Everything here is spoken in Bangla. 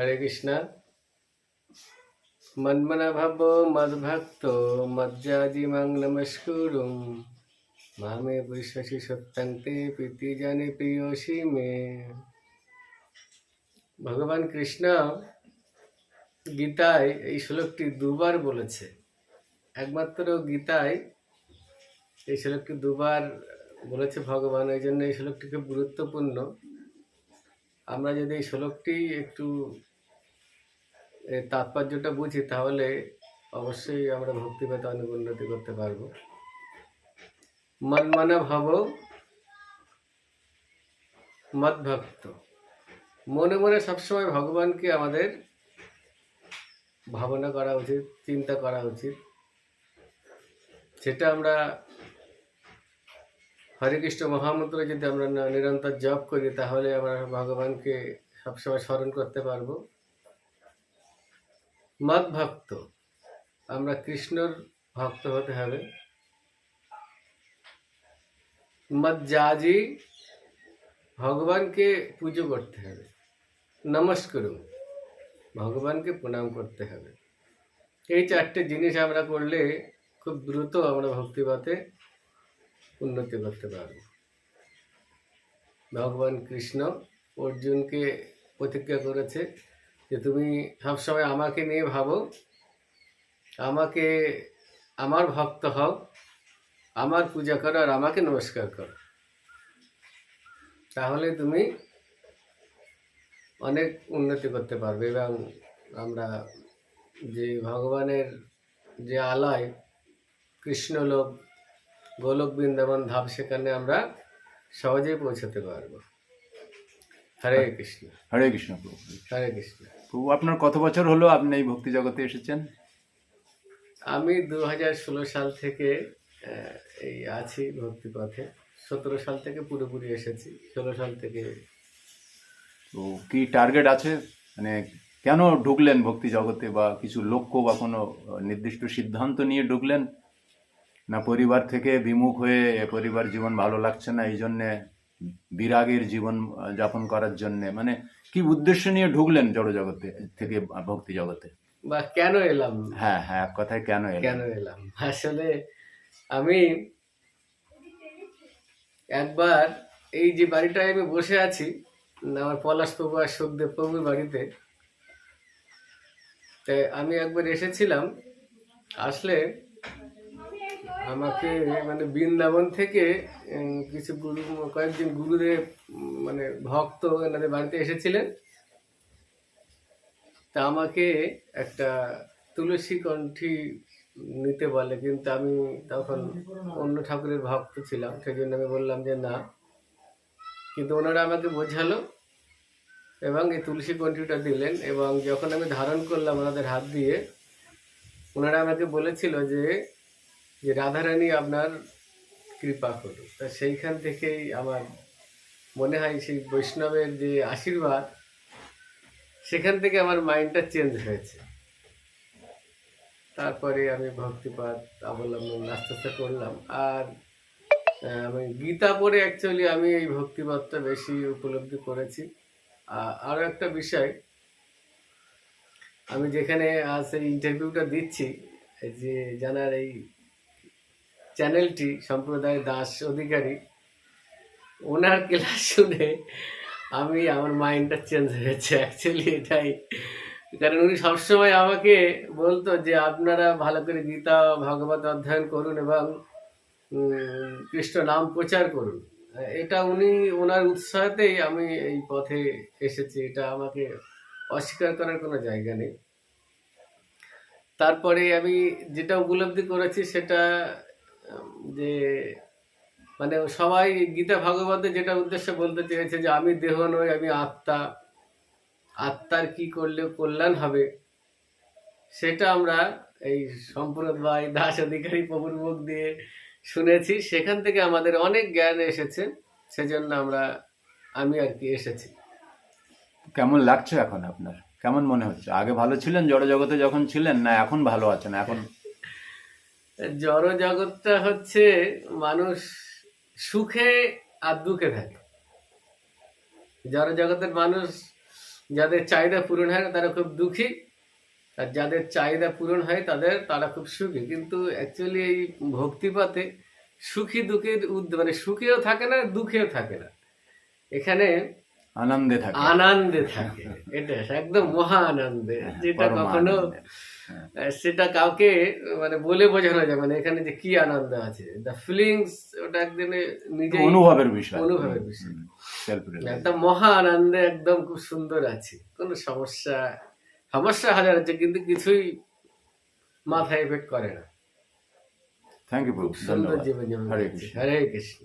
হরে কৃষ্ণ। মন্মনা ভাব, মদ্ভক্ত, মজ্জাদি মাং নমস্কুরুম। মামে বিশ্বাসী সত্যং তে প্রীতি জানে প্রিয়সী মে। ভগবান কৃষ্ণ গীতায় এই শ্লোকটি দুবার বলেছে। একমাত্র গীতায় এই শ্লোকটি দুবার বলেছে ভগবান, এই জন্য এই শ্লোকটি খুব গুরুত্বপূর্ণ। আমরা যদি এই শ্লোকটি একটু তাৎপর্যটা বুঝি, তাহলে অবশ্যই আমরা ভক্তিপথে অনেক উন্নতি করতে পারব। মনমনা ভাব মদভক্ত। মনে মনে সবসময় ভগবানকে আমাদের ভাবনা করা উচিত, চিন্তা করা উচিত। সেটা আমরা হরে কৃষ্ণ মহামন্ত্র যদি আমরা নিরন্তর জপ করি, তাহলে আমরা ভগবানকে সবসময় স্মরণ করতে পারব। মদ ভক্ত। আমরা কৃষ্ণর ভক্ত হতে হবে। মদ জাজি ভগবানকে পুজো করতে হবে। নমস্কার। ভগবানকে প্রণাম করতে হবে। এই চারটে জিনিস আমরা করলে খুব দ্রুত আমরা ভক্তিপথে উন্নতি করতে পারব। ভগবান কৃষ্ণ অর্জুনকে প্রতিজ্ঞা করেছে। যে তুমি সবসময় আমাকে নিয়ে ভাবো আমাকে আমার ভক্ত হও আমার পূজা করো আর আমাকে নমস্কার করো। তাহলে তুমি অনেক উন্নতি করতে পারবে এবং আমরা যে ভগবানের যে আলয় কৃষ্ণলোক গোলক বৃন্দাবন ধাপ সেখানে আমরা সহজেই পৌঁছতে পারব। হরে কৃষ্ণ। হরে কৃষ্ণ হরে কৃষ্ণ। প্রভু আপনার কত বছর হলো আপনি এই ভক্তি জগতে এসেছেন? আমি দু হাজার ষোলো সাল থেকে এই আছি ভক্তিপথে সতেরো সাল থেকে পুরোপুরি এসেছি ষোলো সাল থেকে। তো কি টার্গেট আছে? মানে কেন ঢুকলেন ভক্তি জগতে বা কিছু লক্ষ্য বা কোনো নির্দিষ্ট সিদ্ধান্ত নিয়ে ঢুকলেন? না পরিবার থেকে বিমুখ হয়ে পরিবার জীবন ভালো লাগছে না এই জন্যে বিরাগের জীবন যাপন করার জন্যে। মানে কি উদ্দেশ্য নিয়ে ঢুকলেন জড় জগতে থেকে ভক্তি জগতে? বা কেন এলাম? হ্যাঁ হ্যাঁ এক কথায় কেন এলেন? কেন এলাম? আসলে আমি একবার এই যে বাড়িটায় আমি বসে আছি আমার পলাশ প্রভু আর সুখদেব প্রভুর বাড়িতে তাই আমি একবার এসেছিলাম আসলে আমাকে মানে বৃন্দাবন থেকে কিছু গুরু, কয়েকজন গুরুদেব মানে ভক্ত এনাদের বাড়িতে এসেছিলেন। তা আমাকে একটা তুলসী কণ্ঠী নিতে বলে, কিন্তু আমি তখন অন্য ঠাকুরের ভক্ত ছিলাম সেই জন্য আমি বললাম যে না। কিন্তু ওনারা আমাকে বোঝালো এবং এই তুলসী কণ্ঠীটা দিলেন এবং যখন আমি ধারণ করলাম ওনাদের হাত দিয়ে, ওনারা আমাকে বলেছিল যে যে রাধারানী আপনার কৃপা করুন তা সেইখান থেকেই আমার মনে হয় সেই বৈষ্ণবের যে আশীর্বাদ, সেখান থেকে আমার মাইন্ডটা চেঞ্জ হয়েছে। তারপরে আমি ভক্তিপাত অবলম্বন আস্তে আস্তে করলাম। আর আমি গীতা পড়ে অ্যাকচুয়ালি আমি এই ভক্তিপাতটা বেশি উপলব্ধি করেছি। আরও একটা বিষয়, আমি যেখানে আজ এই ইন্টারভিউটা দিচ্ছি যে জানার এই চ্যানেলটি সম্প্রদায় দাস অধিকারী, ওনার ক্লাস শুনে আমি, আমার মাইন্ডটা চেঞ্জ হয়েছে। অ্যাকচুয়ালি এটাই। কারণ উনি সবসময় আমাকে বলতো যে, আপনারা ভালো করে গীতা, ভাগবত অধ্যয়ন করুন এবং কৃষ্ণ নাম প্রচার করুন। এটা উনি, ওনার উৎসাহতেই আমি এই পথে এসেছি। এটা আমাকে অস্বীকার করার কোনো জায়গা নেই। তারপরে আমি যেটা উপলব্ধি করেছি, সেটা যে মানে সবাই গীতা ভাগবতে যেটা উদ্দেশ্য বলতে চেয়েছে যে, আমি দেহ নই, আমি আত্মা। আত্মার কি করলে কল্যাণ হবে? সেটা আমরা এই সম্প্রদায় দাস অধিকারী প্রভুর মুখ দিয়ে শুনেছি। সেখান থেকে আমাদের অনেক জ্ঞান এসেছে। সেজন্য আমরা, আমি আর কি এসেছি। কেমন লাগছে এখন আপনার? কেমন মনে হচ্ছে? আগে ভালো ছিলেন জড় জগতে যখন ছিলেন, না এখন ভালো আছেন? এখন জড় জগৎটা হচ্ছে মানুষ সুখে আর দুঃখে থাকে। জড় জগতের মানুষ যাদের চাহিদা পূরণ হয় না তারা খুব দুঃখী। আর যাদের চাহিদা পূরণ হয় তাদের তারা খুব সুখী। কিন্তু অ্যাকচুয়ালি এই ভক্তিপাতে সুখী দুঃখের উদ- মানে সুখেও থাকে না দুঃখেও থাকে না। এখানে আনন্দে থাকে। আনন্দে থাকে। এটা একদম মহা আনন্দে। যেটা কখনো সেটা কাউকে মানে বলে বোঝানো যাবে না এখানে যে কি আনন্দ আছে দ্য ফিলিংস ওটা একদিনে নিজে অনুভবের বিষয়। অনুভবের বিষয়। একদম মহা আনন্দে একদম খুব সুন্দর আছে কোনো সমস্যা সমস্যা হাজার আছে কিন্তু কিছুই মাথায় এফেক্ট করে না। থ্যাংক ইউ সুন্দর জীবন হরে কৃষ্ণ হরে কৃষ্ণ